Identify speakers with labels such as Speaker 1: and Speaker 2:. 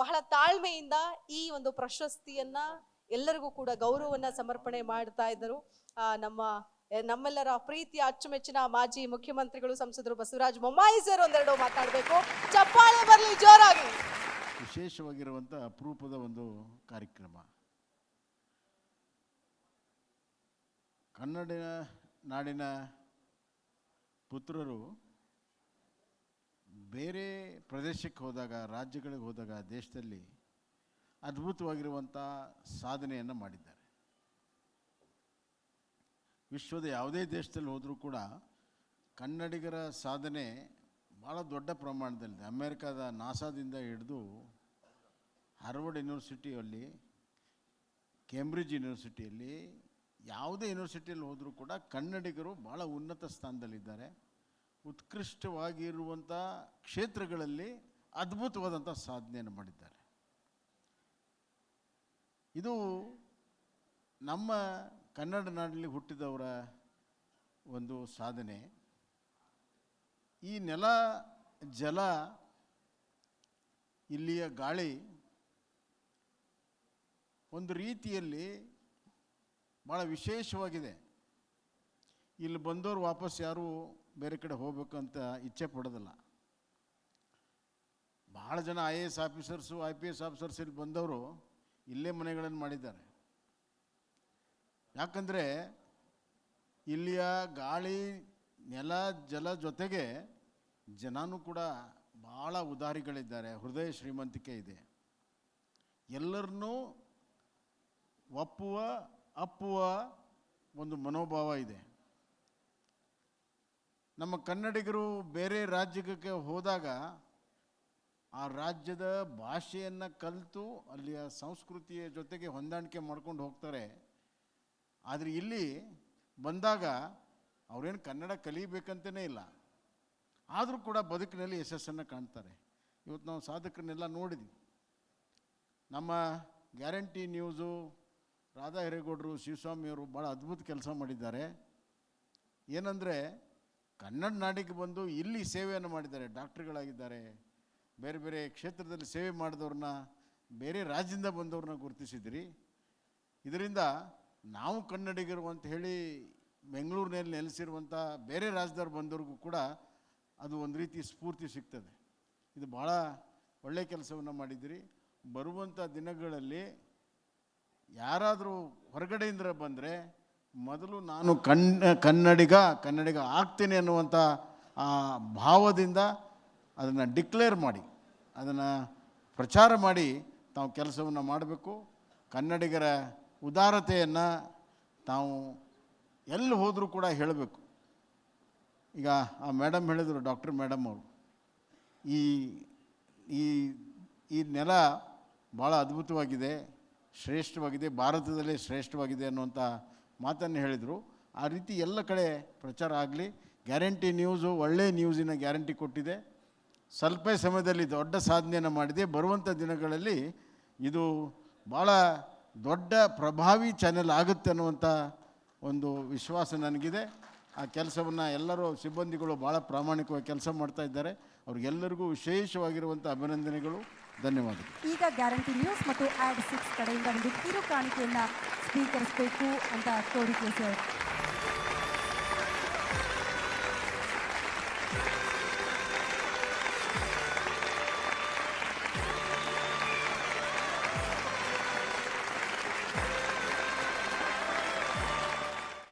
Speaker 1: ಬಹಳ ತಾಳ್ಮೆಯಿಂದ ಈ ಒಂದು ಪ್ರಶಸ್ತಿಯನ್ನ ಎಲ್ಲರಿಗೂ ಕೂಡ ಗೌರವವನ್ನ ಸಮರ್ಪಣೆ ಮಾಡ್ತಾ ಇದ್ದರು. ನಮ್ಮ ನಮ್ಮೆಲ್ಲರ ಪ್ರೀತಿಯ ಅಚ್ಚುಮೆಚ್ಚಿನ ಮಾಜಿ ಮುಖ್ಯಮಂತ್ರಿಗಳು ಸಂಸದರು ಬಸವರಾಜ ಬೊಮ್ಮಾಯಿ ಸರ್ ಒಂದೆರಡು ಮಾತಾಡಬೇಕು. ಚಪ್ಪಾಳೆ ಬರಲಿ ಜೋರಾಗಿ.
Speaker 2: ವಿಶೇಷವಾಗಿರುವಂಥ ಅಪರೂಪದ ಒಂದು ಕಾರ್ಯಕ್ರಮ. ಕನ್ನಡ ನಾಡಿನ ಪುತ್ರರು ಬೇರೆ ಪ್ರದೇಶಕ್ಕೆ ಹೋದಾಗ, ರಾಜ್ಯಗಳಿಗೆ ಹೋದಾಗ ದೇಶದಲ್ಲಿ ಅದ್ಭುತವಾಗಿರುವಂಥ ಸಾಧನೆಯನ್ನು ಮಾಡಿದ್ದಾರೆ. ವಿಶ್ವದ ಯಾವುದೇ ದೇಶದಲ್ಲಿ ಹೋದರೂ ಕೂಡ ಕನ್ನಡಿಗರ ಸಾಧನೆ ಭಾಳ ದೊಡ್ಡ ಪ್ರಮಾಣದಲ್ಲಿದೆ. ಅಮೇರಿಕಾದ ನಾಸಾದಿಂದ ಹಿಡಿದು ಹಾರ್ವರ್ಡ್ ಯೂನಿವರ್ಸಿಟಿಯಲ್ಲಿ, ಕೇಂಬ್ರಿಡ್ಜ್ ಯೂನಿವರ್ಸಿಟಿಯಲ್ಲಿ ಯಾವುದೇ ಯೂನಿವರ್ಸಿಟಿಯಲ್ಲಿ ಹೋದರೂ ಕೂಡ ಕನ್ನಡಿಗರು ಭಾಳ ಉನ್ನತ ಸ್ಥಾನದಲ್ಲಿದ್ದಾರೆ. ಉತ್ಕೃಷ್ಟವಾಗಿರುವಂಥ ಕ್ಷೇತ್ರಗಳಲ್ಲಿ ಅದ್ಭುತವಾದಂಥ ಸಾಧನೆಯನ್ನು ಮಾಡಿದ್ದಾರೆ. ಇದು ನಮ್ಮ ಕನ್ನಡ ನಾಡಲ್ಲಿ ಹುಟ್ಟಿದವರ ಒಂದು ಸಾಧನೆ. ಈ ನೆಲ, ಜಲ, ಇಲ್ಲಿಯ ಗಾಳಿ ಒಂದು ರೀತಿಯಲ್ಲಿ ಭಾಳ ವಿಶೇಷವಾಗಿದೆ. ಇಲ್ಲಿ ಬಂದವರು ವಾಪಸ್ ಯಾರೂ ಬೇರೆ ಕಡೆ ಹೋಗ್ಬೇಕು ಅಂತ ಇಚ್ಛೆ ಪಡೋದಿಲ್ಲ. ಭಾಳ ಜನ I A S officers, I P S officers ಇಲ್ಲಿ ಬಂದವರು ಇಲ್ಲೇ ಮನೆಗಳನ್ನು ಮಾಡಿದ್ದಾರೆ. ಯಾಕಂದರೆ ಇಲ್ಲಿಯ ಗಾಳಿ, ನೆಲ, ಜಲ ಜೊತೆಗೆ ಜನನೂ ಕೂಡ ಭಾಳ ಉದಾರಿಗಳಿದ್ದಾರೆ, ಹೃದಯ ಶ್ರೀಮಂತಿಕೆ ಇದೆ. ಎಲ್ಲರನ್ನೂ ಒಪ್ಪುವ, ಅಪ್ಪುವ ಒಂದು ಮನೋಭಾವ ಇದೆ. ನಮ್ಮ ಕನ್ನಡಿಗರು ಬೇರೆ ರಾಜ್ಯಕ್ಕೆ ಹೋದಾಗ ಆ ರಾಜ್ಯದ ಭಾಷೆಯನ್ನು ಕಲಿತು ಅಲ್ಲಿಯ ಸಂಸ್ಕೃತಿಯ ಜೊತೆಗೆ ಹೊಂದಾಣಿಕೆ ಮಾಡ್ಕೊಂಡು ಹೋಗ್ತಾರೆ. ಆದರೆ ಇಲ್ಲಿ ಬಂದಾಗ ಅವರೇನು ಕನ್ನಡ ಕಲಿಬೇಕಂತನೇ ಇಲ್ಲ. ಆದರೂ ಕೂಡ ಬದುಕಿನಲ್ಲಿ ಯಶಸ್ಸನ್ನು ಕಾಣ್ತಾರೆ. ಇವತ್ತು ನಾವು ಸಾಧಕರನ್ನೆಲ್ಲ ನೋಡಿದ್ವಿ. ನಮ್ಮ ಗ್ಯಾರಂಟಿ ನ್ಯೂಸು, ರಾಧಾ ಹಿರೇಗೌಡರು, ಶಿವಸ್ವಾಮಿಯವರು ಭಾಳ ಅದ್ಭುತ ಕೆಲಸ ಮಾಡಿದ್ದಾರೆ. ಏನಂದರೆ ಕನ್ನಡ ನಾಡಿಗೆ ಬಂದು ಇಲ್ಲಿ ಸೇವೆಯನ್ನು ಮಾಡಿದ್ದಾರೆ, ಡಾಕ್ಟ್ರುಗಳಾಗಿದ್ದಾರೆ, ಬೇರೆ ಬೇರೆ ಕ್ಷೇತ್ರದಲ್ಲಿ ಸೇವೆ ಮಾಡಿದವ್ರನ್ನ, ಬೇರೆ ರಾಜ್ಯದಿಂದ ಬಂದವ್ರನ್ನ ಗುರುತಿಸಿದ್ರಿ. ಇದರಿಂದ ನಾವು ಕನ್ನಡಿಗರು ಅಂತ ಹೇಳಿ ಬೆಂಗಳೂರಿನಲ್ಲಿ ನೆಲೆಸಿರುವಂಥ ಬೇರೆ ರಾಜ್ಯದವ್ರು ಬಂದವ್ರಿಗೂ ಕೂಡ ಅದು ಒಂದು ರೀತಿ ಸ್ಫೂರ್ತಿ ಸಿಗ್ತದೆ. ಇದು ಭಾಳ ಒಳ್ಳೆಯ ಕೆಲಸವನ್ನು ಮಾಡಿದಿರಿ. ಬರುವಂಥ ದಿನಗಳಲ್ಲಿ ಯಾರಾದರೂ ಹೊರಗಡೆಯಿಂದ ಬಂದರೆ ಮೊದಲು ನಾನು ಕಣ್ಣ ಕನ್ನಡಿಗ ಕನ್ನಡಿಗ ಆಗ್ತೀನಿ ಅನ್ನುವಂಥ ಆ ಭಾವದಿಂದ ಅದನ್ನು ಡಿಕ್ಲೇರ್ ಮಾಡಿ, ಅದನ್ನು ಪ್ರಚಾರ ಮಾಡಿ ತಾವು ಕೆಲಸವನ್ನು ಮಾಡಬೇಕು. ಕನ್ನಡಿಗರ ಉದಾರತೆಯನ್ನು ತಾವು ಎಲ್ಲಿ ಹೋದರೂ ಕೂಡ ಹೇಳಬೇಕು. ಈಗ ಆ ಮೇಡಮ್ ಹೇಳಿದರು, ಡಾಕ್ಟರ್ ಮೇಡಮ್ ಅವರು. ಈ ಈ ಈ ನೆಲ ಭಾಳ ಅದ್ಭುತವಾಗಿದೆ, ಶ್ರೇಷ್ಠವಾಗಿದೆ, ಭಾರತದಲ್ಲೇ ಶ್ರೇಷ್ಠವಾಗಿದೆ ಅನ್ನುವಂಥ ಮಾತನ್ನು ಹೇಳಿದರು. ಆ ರೀತಿ ಎಲ್ಲ ಕಡೆ ಪ್ರಚಾರ ಆಗಲಿ. ಗ್ಯಾರಂಟಿ ನ್ಯೂಸು ಒಳ್ಳೆಯ ನ್ಯೂಸಿನ ಗ್ಯಾರಂಟಿ ಕೊಟ್ಟಿದೆ. ಸ್ವಲ್ಪ ಸಮಯದಲ್ಲಿ ದೊಡ್ಡ ಸಾಧನೆಯನ್ನು ಮಾಡಿದೆ. ಬರುವಂಥ ದಿನಗಳಲ್ಲಿ ಇದು ಭಾಳ ದೊಡ್ಡ ಪ್ರಭಾವಿ ಚಾನೆಲ್ ಆಗುತ್ತೆ ಅನ್ನುವಂಥ ಒಂದು ವಿಶ್ವಾಸ ನನಗಿದೆ. ಆ ಕೆಲಸವನ್ನು ಎಲ್ಲರೂ ಸಿಬ್ಬಂದಿಗಳು ಭಾಳ ಪ್ರಾಮಾಣಿಕವಾಗಿ ಕೆಲಸ ಮಾಡ್ತಾ ಇದ್ದಾರೆ. ಅವ್ರಿಗೆಲ್ಲರಿಗೂ ವಿಶೇಷವಾಗಿರುವಂಥ ಅಭಿನಂದನೆಗಳು. ಧನ್ಯವಾದಗಳು.
Speaker 3: ಈಗ ಗ್ಯಾರಂಟಿ ನ್ಯೂಸ್ ಮತ್ತು ಆ್ಯಡ್ ಸಿಕ್ಸ್ ಕಡೆಯಿಂದ ಒಂದು ಕಿರು ಸ್ಪೀಕರ್ಸ್ ಬೇಕು ಅಂತ ಕೋರಿಕೆ ಸರ್